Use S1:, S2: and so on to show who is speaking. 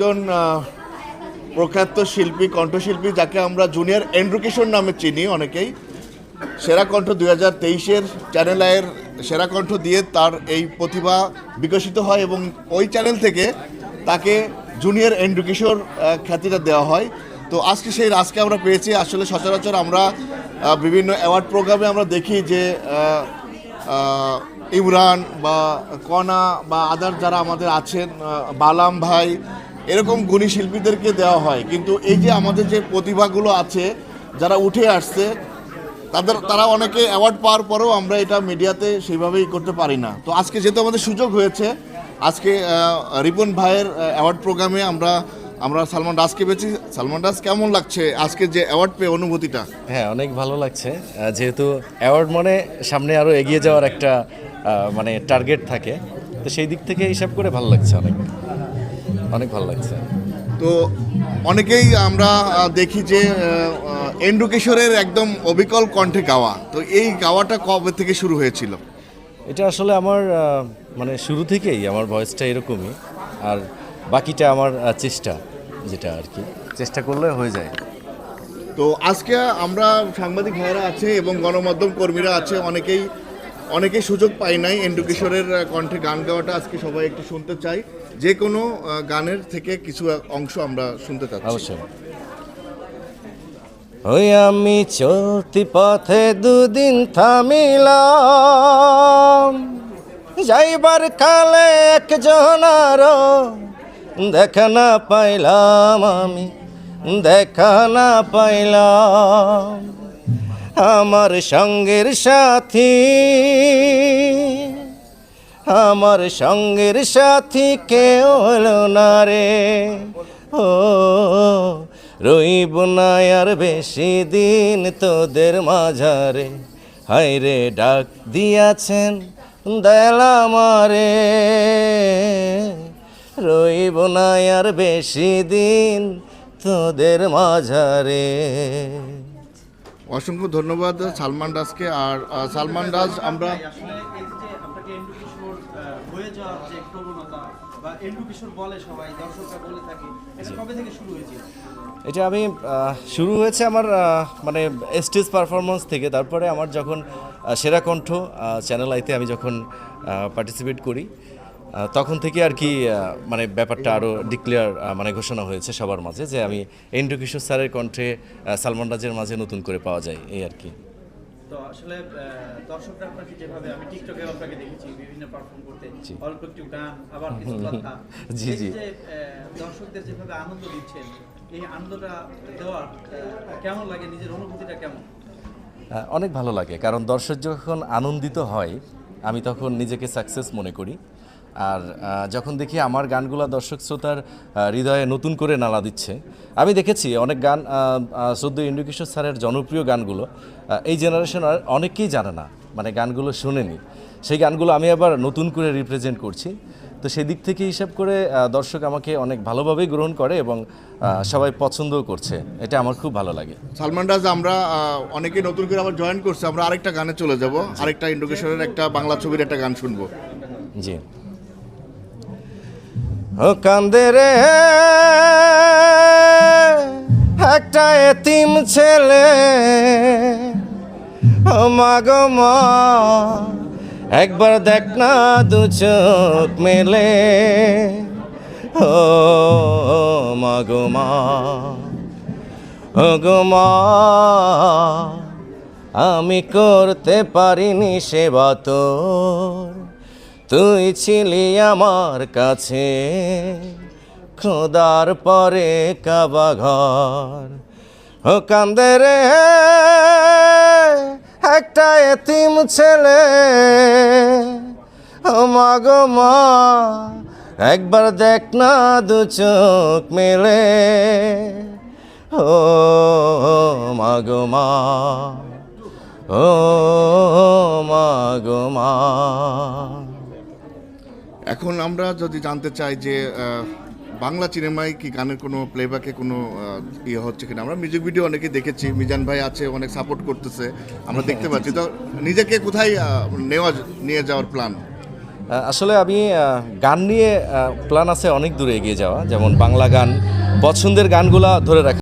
S1: একজন প্রখ্যাত শিল্পী, কণ্ঠশিল্পী, যাকে আমরা জুনিয়র এন্ড্রুকেশন নামে চিনি অনেকেই। সেরা কণ্ঠ দুই হাজার তেইশের চ্যানেল আয়ের সেরা কণ্ঠ দিয়ে তার এই প্রতিভা বিকশিত হয় এবং ওই চ্যানেল থেকে তাকে জুনিয়র এন্ড্রুকিশোর খ্যাতিটা দেওয়া হয়। তো আজকে সেই রাজকে আমরা পেয়েছি। আসলে সচরাচর আমরা বিভিন্ন অ্যাওয়ার্ড প্রোগ্রামে আমরা দেখি যে ইমরান বা কনা বা আদার যারা আমাদের আছেন বালাম ভাই এরকম গুণী শিল্পীদেরকে দেওয়া হয়। কিন্তু এই যে আমাদের যে প্রতিভাগুলো আছে, যারা উঠে আসছে, তাদের, তারা অনেকে অ্যাওয়ার্ড পাওয়ার পরেও আমরা এটা মিডিয়াতে সেইভাবেই করতে পারি না। তো আজকে যেহেতু আমাদের সুযোগ হয়েছে, আজকে রিপন ভাইয়ের অ্যাওয়ার্ড প্রোগ্রামে আমরা আমরা সালমান দাসকে পেয়েছি। সালমান দাস, কেমন লাগছে আজকে যে অ্যাওয়ার্ড পেয়ে অনুভূতিটা?
S2: হ্যাঁ অনেক ভালো লাগছে। যেহেতু অ্যাওয়ার্ড মানে সামনে আরও এগিয়ে যাওয়ার একটা মানে টার্গেট থাকে, তো সেই দিক থেকে হিসাব করে ভালো লাগছে অনেক। অনেক ভালো লাগছে।
S1: তো অনেকেই আমরা দেখি যে এন্ডুকেশরের একদম অবিকল কণ্ঠে গাওয়া। তো এই গাওয়াটা কবে থেকে শুরু হয়েছিল?
S2: এটা আসলে আমার মানে শুরু থেকেই আমার ভয়েসটা এরকমই। আর বাকিটা আমার চেষ্টা যেটা আর কি। চেষ্টা করলে হয়ে যায়।
S1: তো আজকে আমরা সাংবাদিক ভাইয়েরা আছে এবং গণমাধ্যম কর্মীরা আছে অনেকেই অনেকেই সুযোগ পাই নাই এন্ডুকেশরের আহ, কণ্ঠে গান গাওয়াটা। আজকে সবাই একটু শুনতে চাই। যে কোনো গানের থেকে কিছু অংশ আমরা শুনতে চাচ্ছি।
S2: ওই আমি চলতি পথে দুদিন থামিলাম। যাইবার কালে একজনার দেখা না পাইলাম আমি দেখা না পাইলাম। আমার সঙ্গের সাথী, আমার সঙ্গের সাথী কেউ হলো না রে। ও, রইব না আর বেশি দিন তোদের মাঝারে। হায় রে, ডাক দিয়াছেন দেলা মারে রইব না আর বেশি দিন তোদের মাঝারে।
S1: অসংখ্য ধন্যবাদ সালমান দাসকে। আর সালমান দাস আমরা
S3: হয়ে এটা কবে থেকে শুরু হয়েছিল
S2: এটা আমি শুরু হয়েছে আমার মানে স্টেজ পারফরমেন্স থেকে। তারপরে আমার যখন সেরা কণ্ঠ চ্যানেল আইতে আমি যখন পার্টিসিপেট করি তখন থেকে আর কি মানে ব্যাপারটা আরও ডিক্লেয়ার মানে ঘোষণা হয়েছে সবার মাঝে যে আমি এন্ড্রু কিশোর স্যারের কণ্ঠে সালমান রাজের মাঝে নতুন করে পাওয়া যায় এই আর কি।
S3: তো আসলে দর্শকরা আপনাকে যেভাবে আমি টিকটকে আপনাকে দেখেছি বিভিন্ন পারফর্ম করতে অল্প একটু গান আবার কিছু কথা।
S2: জি, জি।
S3: দর্শকদের যেভাবে আনন্দ দিচ্ছেন এই আনন্দটা দেওয়ার কেমন লাগে? নিজের অনুভূতিটা কেমন?
S2: অনেক ভালো লাগে কারণ দর্শক যখন আনন্দিত হয় আমি তখন নিজেকে সাকসেস মনে করি। আর যখন দেখি আমার গানগুলো দর্শক শ্রোতার হৃদয়ে নতুন করে নালা দিচ্ছে আমি দেখেছি অনেক গান শ্রদ্ধ ইন্দ্রকিশোর স্যারের জনপ্রিয় গানগুলো এই জেনারেশন আর অনেকেই জানে না মানে গানগুলো শোনেনি। সেই গানগুলো আমি আবার নতুন করে রিপ্রেজেন্ট করছি। তো সেই দিক থেকে হিসাব করে দর্শক আমাকে অনেক ভালোভাবেই গ্রহণ করে এবং সবাই পছন্দও করছে এটা আমার খুব ভালো লাগে।
S1: সালমান রাজ আমরা অনেকে নতুন করে আবার জয়েন করছে আমরা আরেকটা গানে চলে যাব আরেকটা ইন্ডোকেশনের একটা বাংলা ছবির একটা গান শুনব।
S2: জি। কান্দে রে। একটা এতিম ছেলে। ও মা একবার দেখ না দু চোখ মেলে। ও মা গো মা গো মা, আমি করতে পারিনি সেবা তোর। তুই ছিলি আমার কাছে, খোদার পরে কাবা ঘর ও কান্দে রে, একটা এতিম ছেলে। ও মা গো মা, একবার দেখ না দু চোখ মেলে। ও মা গো মা, ও মা গো মা।
S1: এখন আমরা যদি জানতে চাই যে বাংলা সিনেমায় কি গানের কোনো প্লেব্যাকে কোনো ইয়ে হচ্ছে কিনা? আমরা মিউজিক ভিডিও অনেকে দেখেছি মিজান ভাই আছে অনেক সাপোর্ট করতেছে আমরা দেখতে পাচ্ছি। তো নিজেকে কোথায় নেওয়া নিয়ে যাওয়ার প্ল্যান
S2: আসলে আমি গান নিয়ে প্ল্যান আছে অনেক দূরে এগিয়ে যাওয়া। যেমন বাংলা গান পছন্দের গানগুলা ধরে রাখা